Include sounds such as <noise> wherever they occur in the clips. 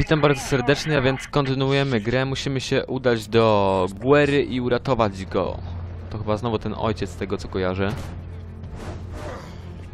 Witam bardzo serdecznie, a więc kontynuujemy grę. Musimy się udać do Guery i uratować go. To chyba znowu ten ojciec tego co kojarzę.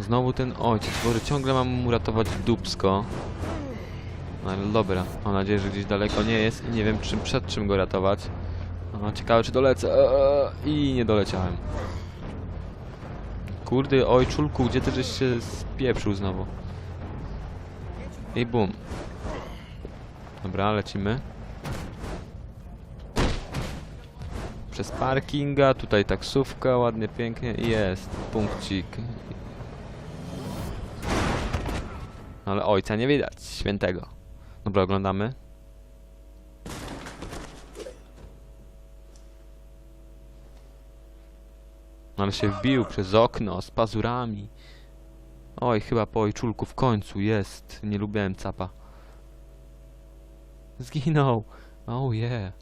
Znowu ten ojciec, bo ciągle mam mu uratować dupsko. No ale dobra, mam nadzieję, że gdzieś daleko nie jest i nie wiem czym, przed czym go ratować. No, ciekawe czy dolecę. Eee, I nie doleciałem. Kurde, ojczulku, gdzie ty żeś się spieprzył znowu? I bum. Dobra, lecimy. Przez parkinga, tutaj taksówka, ładnie, pięknie jest punkcik. Ale ojca nie widać, świętego. Dobra, oglądamy. Ale się wbił przez okno z pazurami. Oj, chyba po ojczulku w końcu jest. Nie lubiłem capa. Zginął. Oh yeah.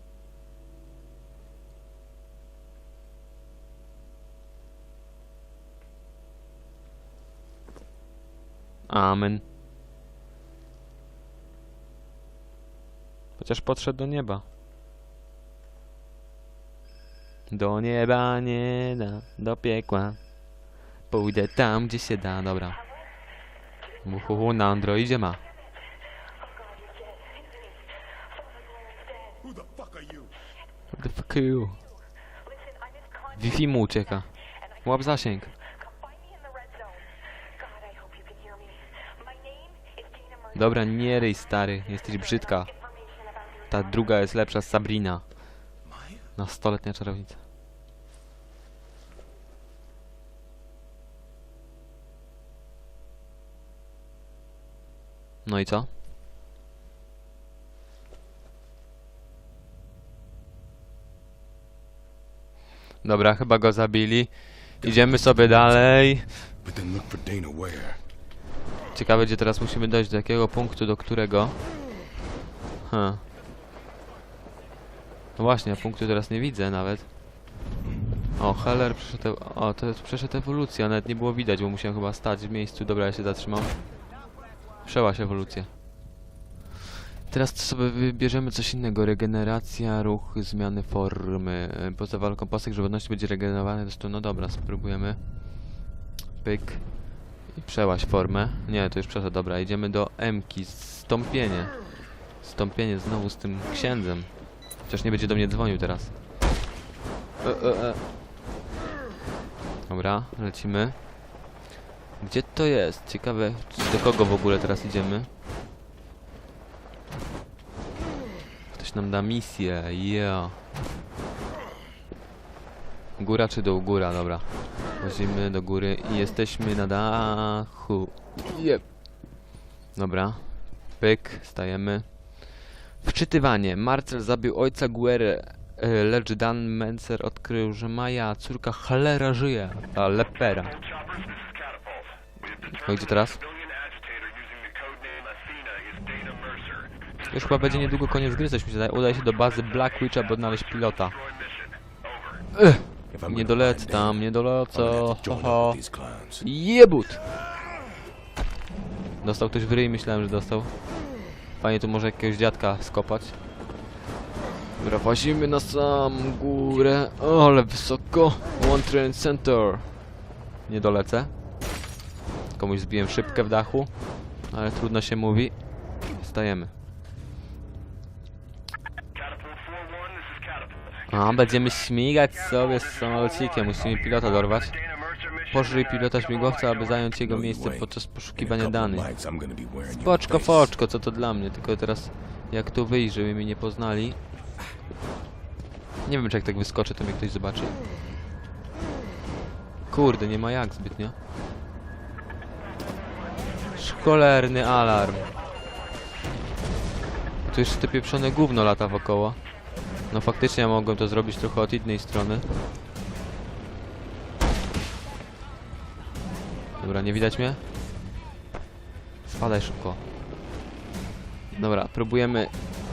Amen. Chociaż podszedł do nieba. Do nieba nie da, do piekła. Pójdę tam, gdzie się da, dobra. Uhuhu, na Androidzie ma. Who the fuck are you? What the fuck you? Wi-Fi mu ucieka. Łap zasięg. Dobra, nie ryj stary, jesteś brzydka. Ta druga jest lepsza, Sabrina. Nastoletnia czarownica. No i co? Dobra, chyba go zabili. Idziemy sobie dalej. Ciekawe, gdzie teraz musimy dojść, do jakiego punktu, do którego. Huh. No właśnie, punktu teraz nie widzę nawet. O, Heller przeszedł... O, to jest przeszedł ewolucję, a nawet nie było widać, bo musiałem chyba stać w miejscu. Dobra, ja się zatrzymam. Przełaś ewolucję. Teraz sobie wybierzemy coś innego. Regeneracja, ruch, zmiany formy. Poza walką pasek żywotności będzie regenerowany. Zresztą, no dobra, spróbujemy. Pyk. I przełaś formę. Nie, to już przeszedł. Dobra, idziemy do Mki. Stąpienie. Stąpienie znowu z tym księdzem. Chociaż nie będzie do mnie dzwonił teraz. E, e, e. Dobra, lecimy. Gdzie to jest? Ciekawe, do kogo w ogóle teraz idziemy. Ktoś nam da misję, yeah. Góra czy dół? Góra, dobra. Wchodzimy do góry i jesteśmy na dachu. Jep. Dobra. Pyk, stajemy. Wczytywanie. Marcel zabił ojca Guerre, e, lecz Dan Mencer odkrył, że Maja, córka Halera żyje, a Lepera. No gdzie teraz? Już chyba będzie niedługo koniec gry, coś mi się daje. Udaj się do bazy Black Witch, aby odnaleźć pilota. I'm Nie dolecę tam, nie dolecę. gonna have Ho, to join up ho. with these clowns. Jebut! Dostał ktoś w ryj, myślałem, że dostał. Fajnie tu może jakiegoś dziadka skopać. Dobra, włazimy na sam górę. O, ale wysoko. One Train Center. Nie dolecę. Komuś zbiłem szybkę w dachu. Ale trudno się mówi. Stajemy. A, będziemy śmigać sobie z samolocikiem. Musimy pilota dorwać. Pożyj pilota śmigłowca, aby zająć jego miejsce podczas poszukiwania danych. face. foczko, co to dla mnie? Tylko teraz jak tu wyjść, żeby mnie nie poznali. Nie wiem, czy jak tak wyskoczę, to mnie ktoś zobaczy. Kurde, nie ma jak zbytnio. Szkolerny alarm. Tu jeszcze te pieprzone gówno lata wokoło. No faktycznie ja mogłem to zrobić trochę od innej strony. Dobra, nie widać mnie? Spadaj szybko. Dobra, próbujemy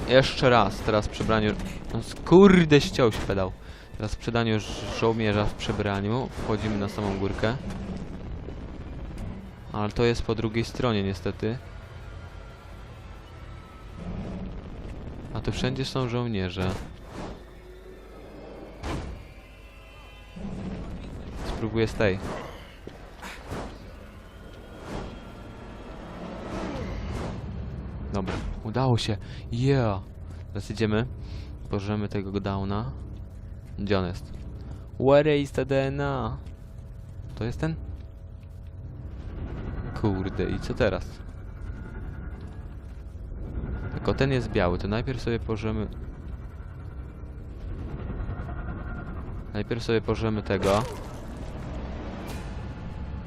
jeszcze raz. Teraz w przebraniu... No, kurde, ściął się pedał. Teraz w przebraniu ż- żołnierza w przebraniu. Wchodzimy na samą górkę. Ale to jest po drugiej stronie niestety. to wszędzie są żołnierze. Spróbuję z tej. Dobra, udało się. Yeah! Teraz idziemy. Pożemy tego downa. Gdzie on jest? Where is the DNA? To jest ten? Kurde, i co teraz? Tylko ten jest biały, to najpierw sobie pożemy... Najpierw sobie pożemy tego.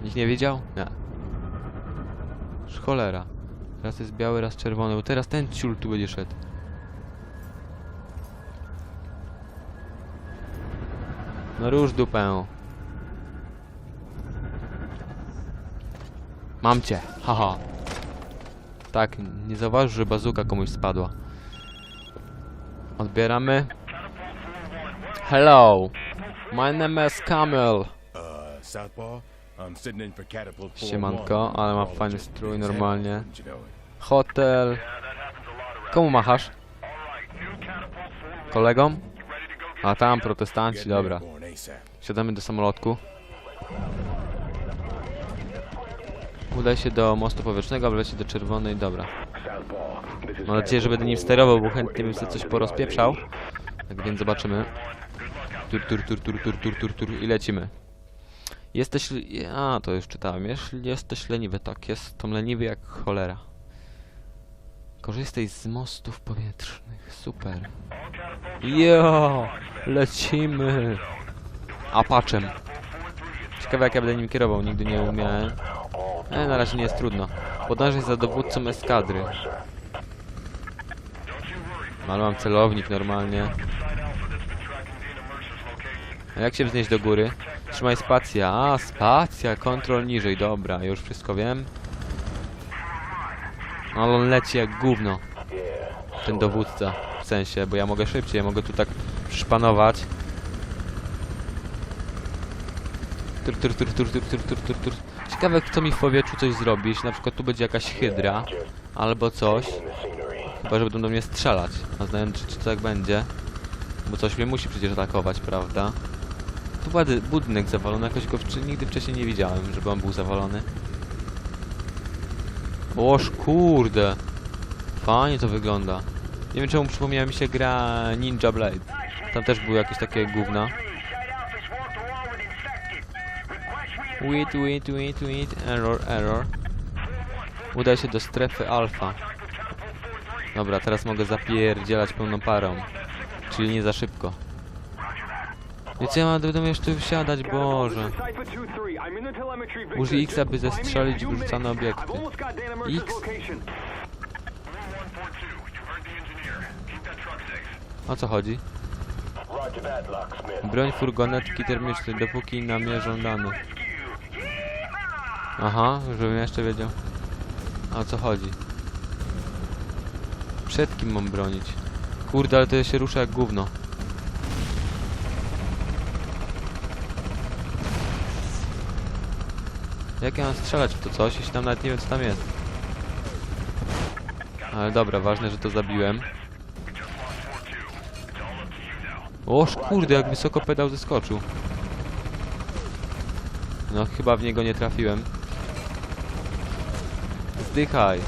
Nikt nie wiedział? Nie. Cholera. Raz jest biały, raz czerwony, bo teraz ten ciul tu będzie szedł. No róż dupę. Mam cię, haha. Tak, nie zauważył, że bazuka komuś spadła. Odbieramy. Hello. My name is Camel. Uh, Southpaw? I'm sitting in for Catapult 4 Siemanko, ale ma fajny strój normalnie. Hotel. Komu machasz? Kolegom? A tam protestanci, dobra. Siadamy do samolotku. Udaj się do mostu powietrznego, aby lecieć do czerwonej, dobra. Mam nadzieję, że będę nim sterował, bo chętnie bym sobie coś porozpieprzał. Tak więc zobaczymy. Tur, tur, tur, tur, tur, tur, tur, tur i lecimy. Jesteś... A, to już czytałem. Jeśli jesteś leniwy, tak, jestem leniwy jak cholera. Korzystaj z mostów powietrznych, super. Jo, lecimy. Apaczem. Ciekawe jak ja będę nim kierował, nigdy nie umiałem. E, na razie nie jest trudno. Podążaj za dowódcą eskadry. Ale mam celownik normalnie. A jak się wznieść do góry? Trzymaj spacja. A, spacja, kontrol niżej, dobra, już wszystko wiem. Ale on leci jak gówno. Ten dowódca. W sensie, bo ja mogę szybciej, ja mogę tu tak przyszpanować. Tur, tur, tur, tur, tur, tur, tur, tur, tur. Ciekawe, kto mi w powietrzu coś zrobi. Jeśli na przykład tu będzie jakaś hydra albo coś. Chyba, że będą do mnie strzelać. A znając, czy, czy tak będzie. Bo coś mnie musi przecież atakować, prawda? Tu budynek zawalony, jakoś go nigdy wcześniej nie widziałem, żeby on był zawalony. Oż kurde. Fajnie to wygląda. Nie wiem czemu przypomniała mi się gra Ninja Blade. Tam też były jakieś takie gówna. Wait, wait, wait, wait, error, error. Udaj się do strefy alfa. Dobra, teraz mogę zapierdzielać pełną parą. Czyli nie za szybko. Więc ja mam będę jeszcze wsiadać, Boże. Użyj X, aby zestrzelić wyrzucane obiekty. X? O co chodzi? Broń furgonetki termicznej, dopóki namierzą dane. Aha, żebym jeszcze wiedział. A o co chodzi? Przed kim mam bronić? Kurde, ale to się rusza jak gówno. Jak ja mam strzelać w to coś, jeśli tam nawet nie wiem co tam jest? Ale dobra, ważne, że to zabiłem. Oż kurde, jak wysoko pedał zeskoczył. No, chyba w niego nie trafiłem. Zdychaj.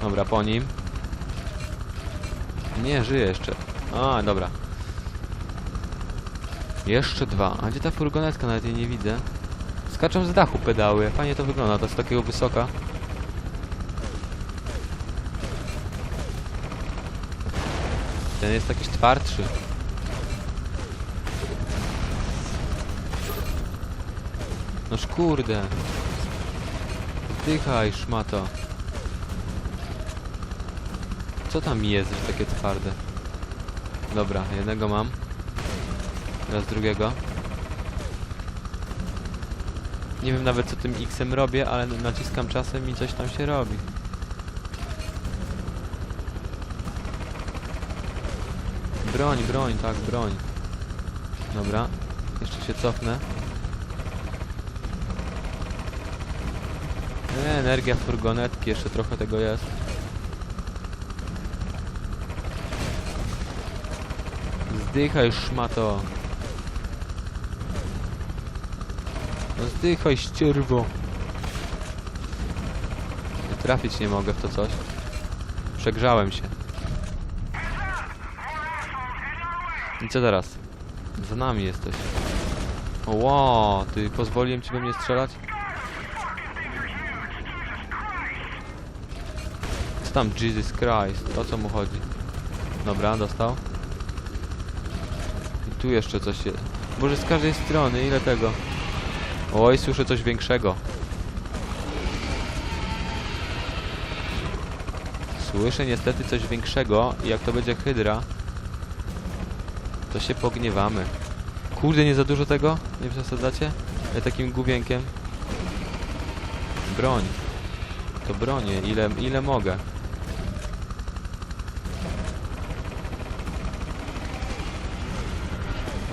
Dobra, po nim. Nie, żyje jeszcze. A, dobra. Jeszcze dwa. A gdzie ta furgonetka? Nawet jej nie widzę. Skaczą z dachu pedały. Fajnie to wygląda, to z takiego wysoka. Ten jest jakiś twardszy. Noż kurde. Zdychaj, szmato. Co tam jest, że takie twarde? Dobra, jednego mam. Teraz drugiego. Nie wiem nawet co tym X-em robię, ale naciskam czasem i coś tam się robi. Broń, broń, tak, broń. Dobra, jeszcze się cofnę. E, energia furgonetki, jeszcze trochę tego jest. Zdychaj, szmato. No zdychaj, ścierwo. Trafić nie mogę w to coś. Przegrzałem się. I co teraz? Za nami jesteś. O, wow, ty pozwoliłem ci we mnie strzelać? Co tam, Jesus Christ? O co mu chodzi? Dobra, dostał. I tu jeszcze coś jest. Może z każdej strony, ile tego? Oj, słyszę coś większego. Słyszę niestety coś większego i jak to będzie hydra, to się pogniewamy. Kurde, nie za dużo tego? Nie przesadzacie? Ja takim gubienkiem. Broń. To bronię, ile, ile mogę.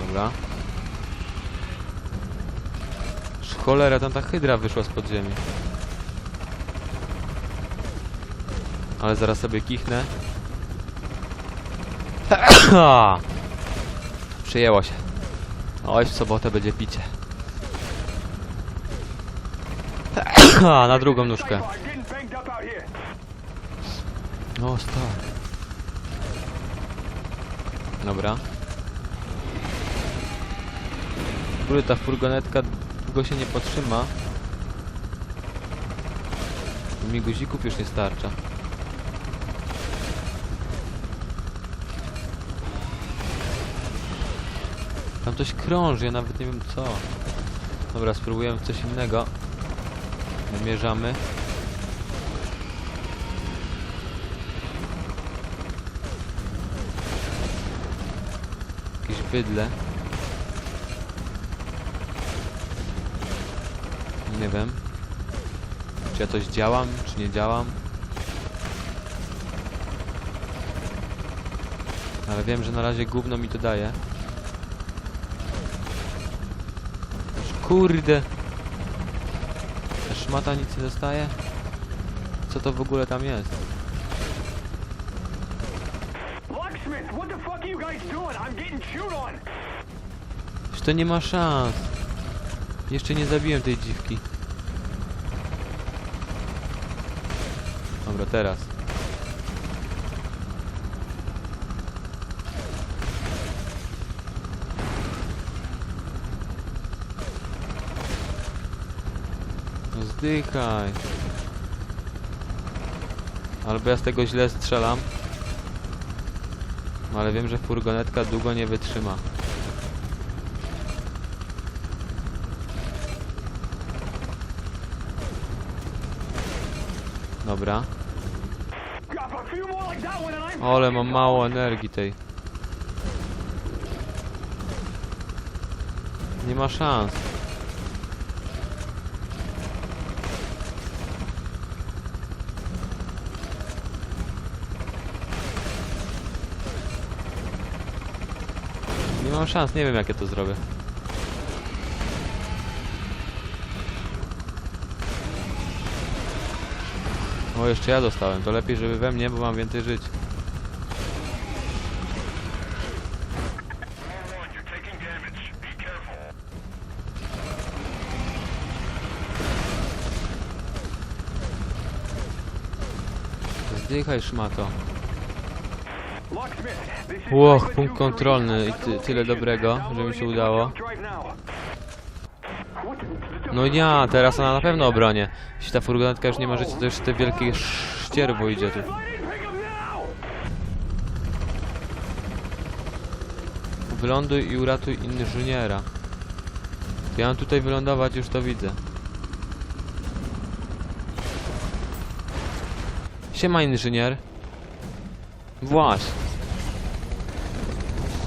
Dobra. Cholera, tam ta hydra wyszła z podziemi. Ale zaraz sobie kichnę. <coughs> Przyjęło się. Oj, w sobotę będzie picie. <coughs> Na drugą nóżkę. O, stary. Dobra. Kurde, ta furgonetka długo się nie potrzyma. Mi guzików już nie starcza. Tam coś krąży, ja nawet nie wiem co. Dobra, spróbujemy coś innego. Namierzamy. Jakieś bydle. Nie wiem. Czy ja coś działam, czy nie działam. Ale wiem, że na razie gówno mi to daje. Aż kurde. Ta szmata nic nie dostaje? Co to w ogóle tam jest? Już to nie ma szans. Jeszcze nie zabiłem tej dziwki. Dobra, teraz. No zdychaj. Albo ja z tego źle strzelam. Ale wiem, że furgonetka długo nie wytrzyma. Dobra. Ale mam mało energii tej. Nie ma szans. Nie mam szans, nie wiem jak ja to zrobię. O, jeszcze ja dostałem. To lepiej, żeby we mnie, bo mam więcej żyć. Zdychaj, szmato. Łoch, punkt 2 kontrolny i ty, tyle dobrego, że mi się udało. No ja, teraz ona na pewno obronię. Jeśli ta furgonetka już nie ma życia, to już te wielkie ścierwo idzie tu. Wyląduj i uratuj inżyniera. Ja mam tutaj wylądować, już to widzę. Siema inżynier. Właśnie.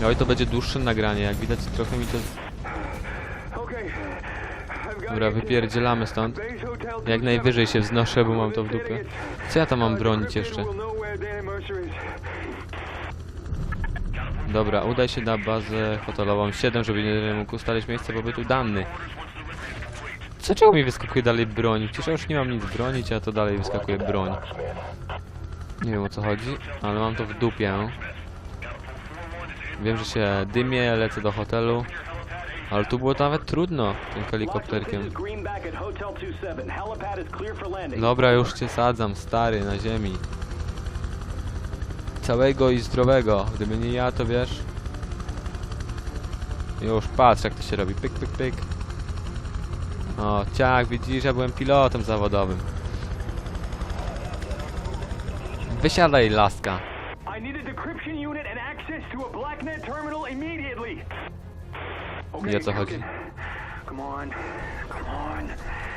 Oj, to będzie dłuższe nagranie, jak widać trochę mi to... Dobra, wypierdzielamy stąd. Jak 27. najwyżej się wznoszę, bo mam to w dupie. Co ja tam mam bronić jeszcze? Dobra, udaj się na bazę hotelową 7, żeby nie mógł ustalić miejsce pobytu danych. Dlaczego mi wyskakuje dalej broń? Przecież ja już nie mam nic bronić, a to dalej wyskakuje broń. Nie wiem o co chodzi, ale mam to w dupie. Wiem, że się dymię, lecę do hotelu. Ale tu było nawet trudno tym helikopterkiem. this is Greenback at Hotel 27. Helipad is clear for landing. Dobra, już cię sadzam, stary, na ziemi. Całego i zdrowego. Gdyby nie ja, to wiesz... Już, patrz jak to się robi. Pyk, pyk, pyk. O, ciak, widzisz, ja byłem pilotem zawodowym. Wysiadaj, laska. I need a decryption unit and access to a BlackNet terminal immediately. I o co chodzi?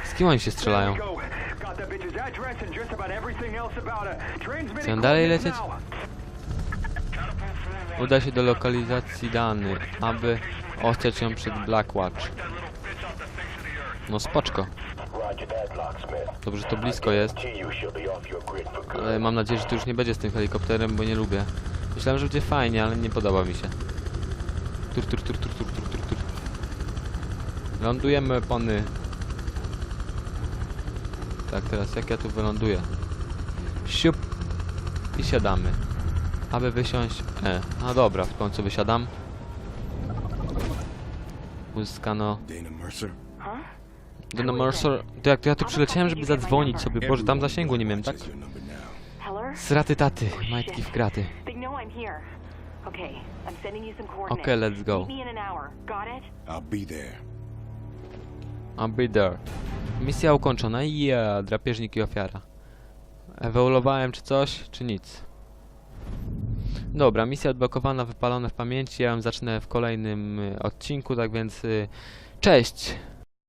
Z kim oni się strzelają? Chcę dalej lecieć? Uda się do lokalizacji danych, aby ostrzec ją przed Blackwatch. No spoczko. Dobrze, to blisko jest. Ale mam nadzieję, że to już nie będzie z tym helikopterem, bo nie lubię. Myślałem, że będzie fajnie, ale nie podoba mi się. Tur, tur, tur, tur, tur, tur. Lądujemy, pony. Tak, teraz jak ja tu wyląduję? Siup. I siadamy. Aby wysiąść... E, no dobra, w końcu wysiadam. Uzyskano... Dana Mercer. Dana Mercer... To jak to ja tu przyleciałem, żeby zadzwonić sobie. Boże, tam zasięgu nie miałem, tak? Sraty taty, majtki w kraty. Here. Okay, let's go. I'll be there. I'll be there. Misja ukończona. Yeah, drapieżnik i ofiara. Ewoluowałem czy coś, czy nic? Dobra, misja odblokowana, wypalone w pamięci. Ja ją zacznę w kolejnym y, odcinku, tak więc y, cześć!